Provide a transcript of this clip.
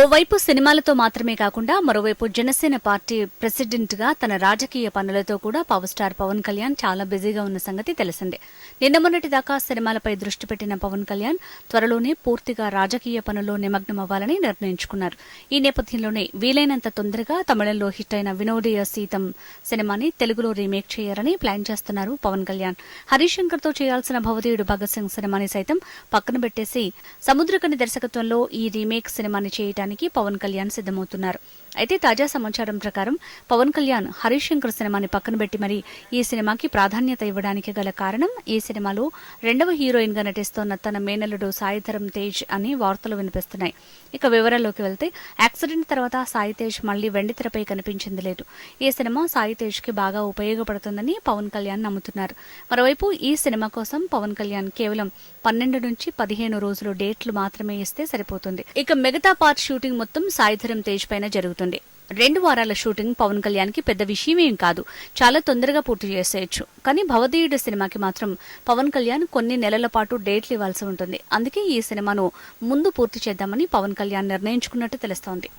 ఓవైపు సినిమాలతో మాత్రమే కాకుండా మరోవైపు జనసేన పార్టీ ప్రెసిడెంట్గా తన రాజకీయ పనులతో కూడా పవర్ స్టార్ పవన్ కళ్యాణ్ చాలా బిజీగా ఉన్న సంగతి తెలిసిందే. నిన్న మొన్నటి దాకా సినిమాలపై దృష్టి పెట్టిన పవన్ కళ్యాణ్ త్వరలోనే పూర్తిగా రాజకీయ పనుల్లో నిమగ్నమవ్వాలని నిర్ణయించుకున్నారు. ఈ నేపథ్యంలోనే వీలైనంత తొందరగా తమిళంలో హిట్ అయిన వినోదయ సీతం సినిమాని తెలుగులో రీమేక్ చేయాలని ప్లాన్ చేస్తున్నారు పవన్ కళ్యాణ్. హరిశంకర్తో చేయాల్సిన భవదీయుడు భగత్ సింగ్ సినిమాని సైతం పక్కన పెట్టేసి సముద్రకని దర్శకత్వంలో ఈ రీమేక్ సినిమాని చేయడానికి పవన్ కళ్యాణ్ సిద్దమవుతున్నారు అయితే తాజా సమాచారం ప్రకారం పవన్ కళ్యాణ్ హరీష్ శంకర్ సినిమాని పక్కన పెట్టి మరి ఈ సినిమాకి ప్రాధాన్యత ఇవ్వడానికి గల కారణం ఈ సినిమాలో రెండవ హీరోయిన్గా నటిస్తోన్న తన మేనల్లుడు సాయిధరం తేజ్ అని వార్తలు వినిపిస్తున్నాయి. ఇక వివరాల్లోకి వెళ్తే యాక్సిడెంట్ తర్వాత సాయి తేజ్ మళ్ళీ వెండితెరపై కనిపించింది లేదు. ఈ సినిమా సాయి తేజ్కి బాగా ఉపయోగపడుతుందని పవన్ కళ్యాణ్ నమ్ముతున్నారు. మరోవైపు ఈ సినిమా కోసం పవన్ కళ్యాణ్ కేవలం పన్నెండు నుంచి పదిహేను రోజులు డేట్లు మాత్రమే ఇస్తే సరిపోతుంది. ఇక మిగతా పార్ట్ షూటింగ్ మొత్తం సాయిధరం తేజ్ పైన జరుగుతుంది. రెండు వారాల షూటింగ్ పవన్ కళ్యాణ్కి పెద్ద విషయమేం కాదు. చాలా తొందరగా పూర్తి చేసేయచ్చు. కానీ భవదీయుడు సినిమాకి మాత్రం పవన్ కళ్యాణ్ కొన్ని నెలల పాటు డేట్లు ఇవ్వాల్సి ఉంటుంది. అందుకే ఈ సినిమాను ముందు పూర్తి చేద్దామని పవన్ కళ్యాణ్ నిర్ణయించుకున్నట్టు తెలుస్తోంది.